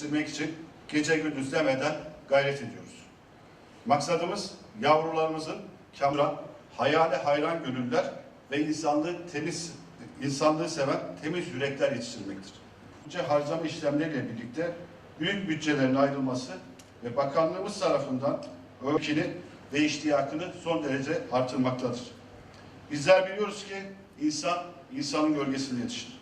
yetiştirmek için gece gündüz demeden gayret ediyoruz. Maksadımız yavrularımızın kamran, hayale hayran gönüller ve insanlığı temiz, insanlığı seven temiz yürekler yetiştirmektir. Bütçe harcama işlemleriyle birlikte büyük bütçelerin ayrılması ve bakanlığımız tarafından ölçüni ve iştiyakını son derece artırmaktadır. Bizler biliyoruz ki insan, insanın gölgesinde yetişir.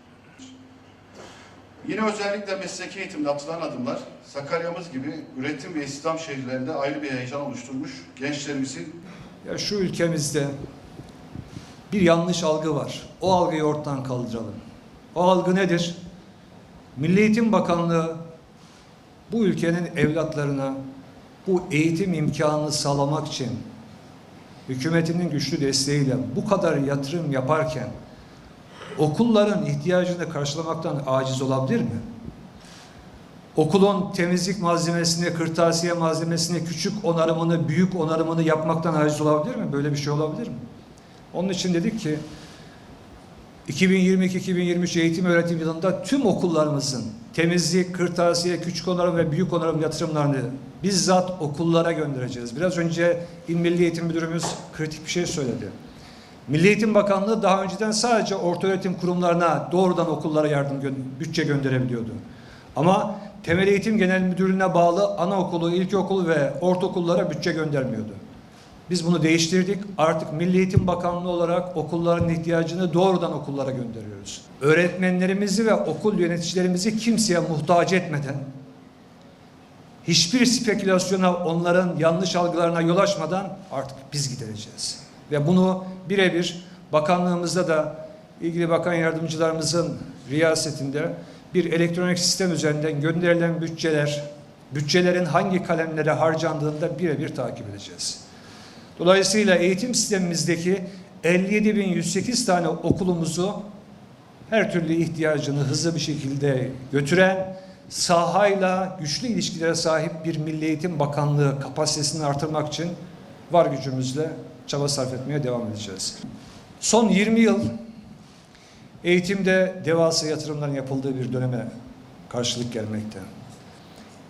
Yine özellikle mesleki eğitimde atılan adımlar Sakarya'mız gibi üretim ve İslam şehirlerinde ayrı bir heyecan oluşturmuş. Gençlerimizin Ya şu ülkemizde bir yanlış algı var. O algıyı ortadan kaldıralım. O algı nedir? Milli Eğitim Bakanlığı bu ülkenin evlatlarına bu eğitim imkanını sağlamak için hükümetinin güçlü desteğiyle bu kadar yatırım yaparken okulların ihtiyacını karşılamaktan aciz olabilir mi? Okulun temizlik malzemesini, kırtasiye malzemesini, küçük onarımını, büyük onarımını yapmaktan aciz olabilir mi? Böyle bir şey olabilir mi? Onun için dedik ki 2022-2023 eğitim öğretim yılında tüm okullarımızın temizlik, kırtasiye, küçük onarım ve büyük onarım yatırımlarını bizzat okullara göndereceğiz. Biraz önce İl Milli Eğitim Müdürümüz kritik bir şey söyledi. Milli Eğitim Bakanlığı daha önceden sadece ortaöğretim kurumlarına doğrudan okullara yardım gö- bütçe gönderebiliyordu. Ama Temel Eğitim Genel Müdürlüğü'ne bağlı anaokulu, ilkokul ve ortaokullara bütçe göndermiyordu. Biz bunu değiştirdik. Artık Milli Eğitim Bakanlığı olarak okulların ihtiyacını doğrudan okullara gönderiyoruz. Öğretmenlerimizi ve okul yöneticilerimizi kimseye muhtaç etmeden, hiçbir spekülasyona, onların yanlış algılarına yol açmadan artık biz gidereceğiz. Ve bunu birebir bakanlığımızda da ilgili bakan yardımcılarımızın riyasetinde bir elektronik sistem üzerinden gönderilen bütçeler, bütçelerin hangi kalemlere harcandığını da birebir takip edeceğiz. Dolayısıyla eğitim sistemimizdeki 57.108 tane okulumuzu her türlü ihtiyacını hızlı bir şekilde götüren, sahayla güçlü ilişkilere sahip bir Milli Eğitim Bakanlığı kapasitesini artırmak için var gücümüzle çaba sarf etmeye devam edeceğiz. Son 20 yıl eğitimde devasa yatırımların yapıldığı bir döneme karşılık gelmekte.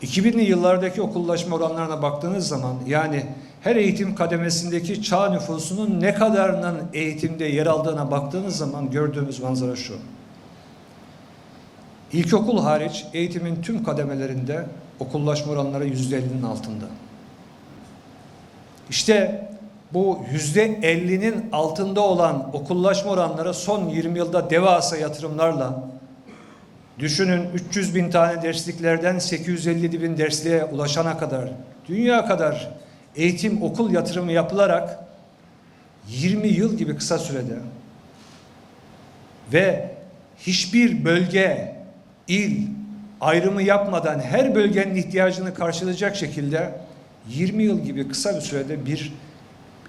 2000'li yıllardaki okullaşma oranlarına baktığınız zaman yani her eğitim kademesindeki çağ nüfusunun ne kadarının eğitimde yer aldığına baktığınız zaman gördüğümüz manzara şu. İlkokul hariç eğitimin tüm kademelerinde okullaşma oranları %50'nin altında. İşte bu %50'nin altında olan okullaşma oranları son 20 yılda devasa yatırımlarla Düşünün 300 bin tane dersliklerden 850 bin dersliğe ulaşana kadar, dünya kadar eğitim okul yatırımı yapılarak 20 yıl gibi kısa sürede ve hiçbir bölge, il ayrımı yapmadan her bölgenin ihtiyacını karşılayacak şekilde 20 yıl gibi kısa bir sürede bir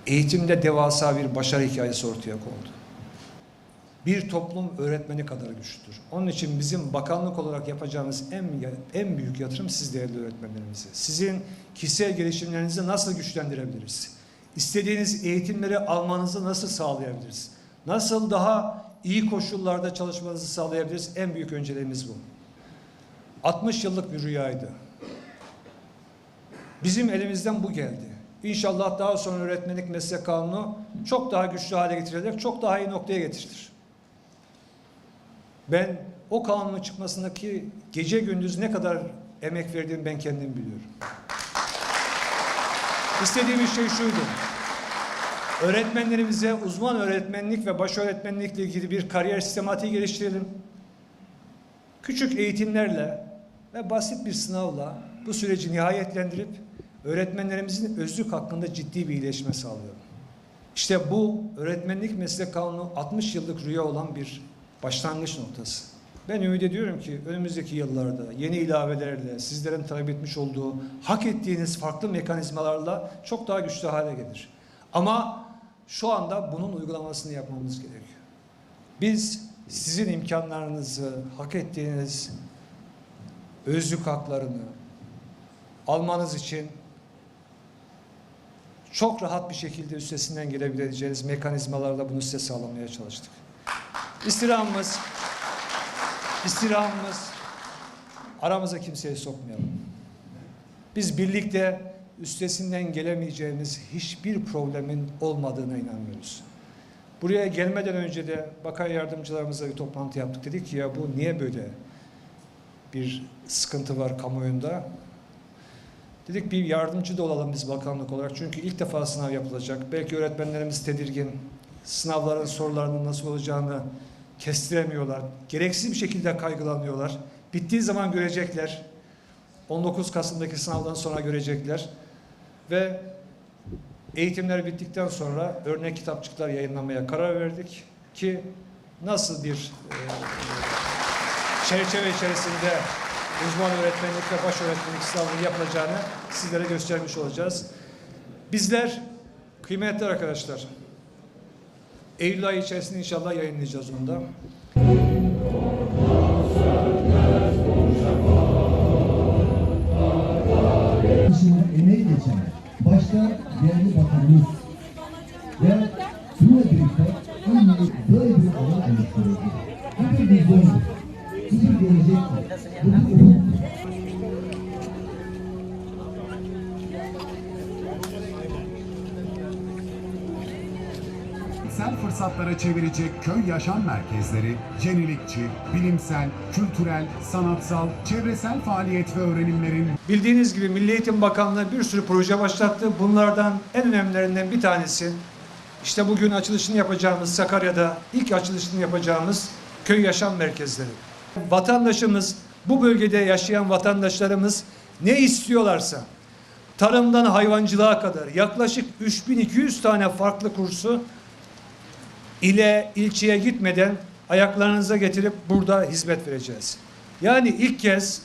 eğitimde devasa bir başarı hikayesi ortaya kondu bir toplum öğretmeni kadar güçlüdür. Onun için bizim bakanlık olarak yapacağımız en en büyük yatırım siz değerli öğretmenlerimize. Sizin kişisel gelişimlerinizi nasıl güçlendirebiliriz? İstediğiniz eğitimleri almanızı nasıl sağlayabiliriz? Nasıl daha iyi koşullarda çalışmanızı sağlayabiliriz? En büyük önceliğimiz bu. 60 yıllık bir rüyaydı. Bizim elimizden bu geldi. İnşallah daha sonra öğretmenlik meslek kanunu çok daha güçlü hale getirilerek çok daha iyi noktaya getirilir. Ben o kanunun çıkmasındaki gece gündüz ne kadar emek verdiğimi ben kendim biliyorum. İstediğimiz şey şuydu. Öğretmenlerimize uzman öğretmenlik ve baş öğretmenlikle ilgili bir kariyer sistematiği geliştirelim. Küçük eğitimlerle ve basit bir sınavla bu süreci nihayetlendirip öğretmenlerimizin özlük hakkında ciddi bir iyileşme sağlayalım. İşte bu öğretmenlik meslek kanunu 60 yıllık rüya olan bir başlangıç noktası. Ben ümit ediyorum ki önümüzdeki yıllarda yeni ilavelerle sizlerin talep etmiş olduğu hak ettiğiniz farklı mekanizmalarla çok daha güçlü hale gelir. Ama şu anda bunun uygulamasını yapmamız gerekiyor. Biz sizin imkanlarınızı, hak ettiğiniz özlük haklarını almanız için çok rahat bir şekilde üstesinden gelebileceğiniz mekanizmalarla bunu size sağlamaya çalıştık. İstirhamımız, istirhamımız aramıza kimseyi sokmayalım. Biz birlikte üstesinden gelemeyeceğimiz hiçbir problemin olmadığına inanıyoruz. Buraya gelmeden önce de bakan yardımcılarımızla bir toplantı yaptık. Dedik ki ya bu niye böyle bir sıkıntı var kamuoyunda? Dedik bir yardımcı da olalım biz bakanlık olarak. Çünkü ilk defa sınav yapılacak. Belki öğretmenlerimiz tedirgin. Sınavların sorularının nasıl olacağını kestiremiyorlar. Gereksiz bir şekilde kaygılanıyorlar. Bittiği zaman görecekler. 19 Kasım'daki sınavdan sonra görecekler. Ve eğitimler bittikten sonra örnek kitapçıklar yayınlamaya karar verdik ki nasıl bir e, çerçeve içerisinde uzman öğretmenlik ve baş öğretmenlik sınavının yapılacağını sizlere göstermiş olacağız. Bizler kıymetli arkadaşlar Eylül ayı içerisinde inşallah yayınlayacağız onu da. emeği geçen başta değerli bakanımız ve bununla birlikte aynı böyle bir alan oluşturuldu. Bu bir vizyondur. Bu bir gelecektir. Bu bir fırsatlara çevirecek köy yaşam merkezleri, yenilikçi, bilimsel, kültürel, sanatsal, çevresel faaliyet ve öğrenimlerin Bildiğiniz gibi Milli Eğitim Bakanlığı bir sürü proje başlattı. Bunlardan en önemlilerinden bir tanesi işte bugün açılışını yapacağımız Sakarya'da ilk açılışını yapacağımız köy yaşam merkezleri. Vatandaşımız bu bölgede yaşayan vatandaşlarımız ne istiyorlarsa tarımdan hayvancılığa kadar yaklaşık 3200 tane farklı kursu ile ilçeye gitmeden ayaklarınıza getirip burada hizmet vereceğiz. Yani ilk kez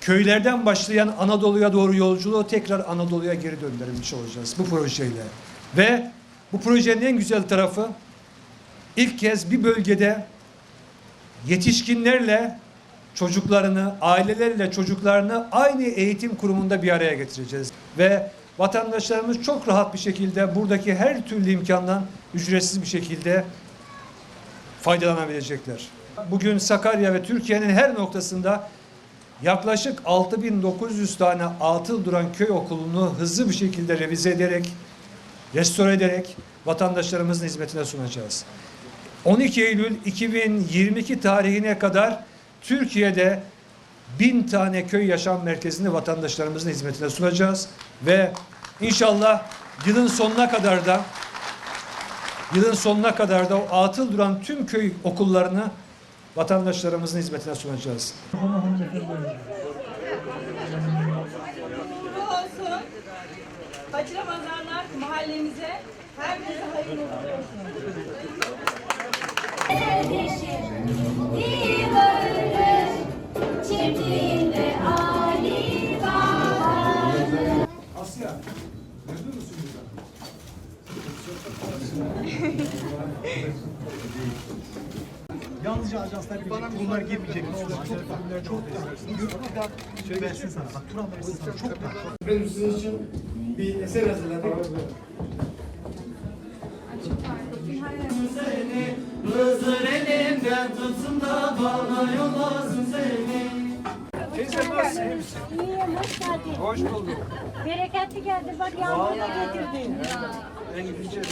köylerden başlayan Anadolu'ya doğru yolculuğu tekrar Anadolu'ya geri döndürmüş olacağız bu projeyle. Ve bu projenin en güzel tarafı ilk kez bir bölgede yetişkinlerle çocuklarını, ailelerle çocuklarını aynı eğitim kurumunda bir araya getireceğiz. Ve vatandaşlarımız çok rahat bir şekilde buradaki her türlü imkandan ücretsiz bir şekilde faydalanabilecekler. Bugün Sakarya ve Türkiye'nin her noktasında yaklaşık 6900 tane atıl duran köy okulunu hızlı bir şekilde revize ederek, restore ederek vatandaşlarımızın hizmetine sunacağız. 12 Eylül 2022 tarihine kadar Türkiye'de bin tane köy yaşam merkezini vatandaşlarımızın hizmetine sunacağız ve inşallah yılın sonuna kadar da yılın sonuna kadar da o atıl duran tüm köy okullarını vatandaşlarımızın hizmetine sunacağız. Hacı Ramazanlar mahallemize herkese hayırlı olsun. Çiftliğinde Yalnızca ajanslar gidecek. Bunlar girmeyecek. Ne olacak? Çok da. Çok da. Şöyle versin sana. Bak Turan versin sana. Çok da. Efendim sizin için bir eser hazırladık. Seni Hızır elimden tutsun da bana yollasın seni. Nasılsın? İyiyim, hoş geldin. Hoş bulduk. Bereketli geldin, bak yağmur da getirdin. En güzel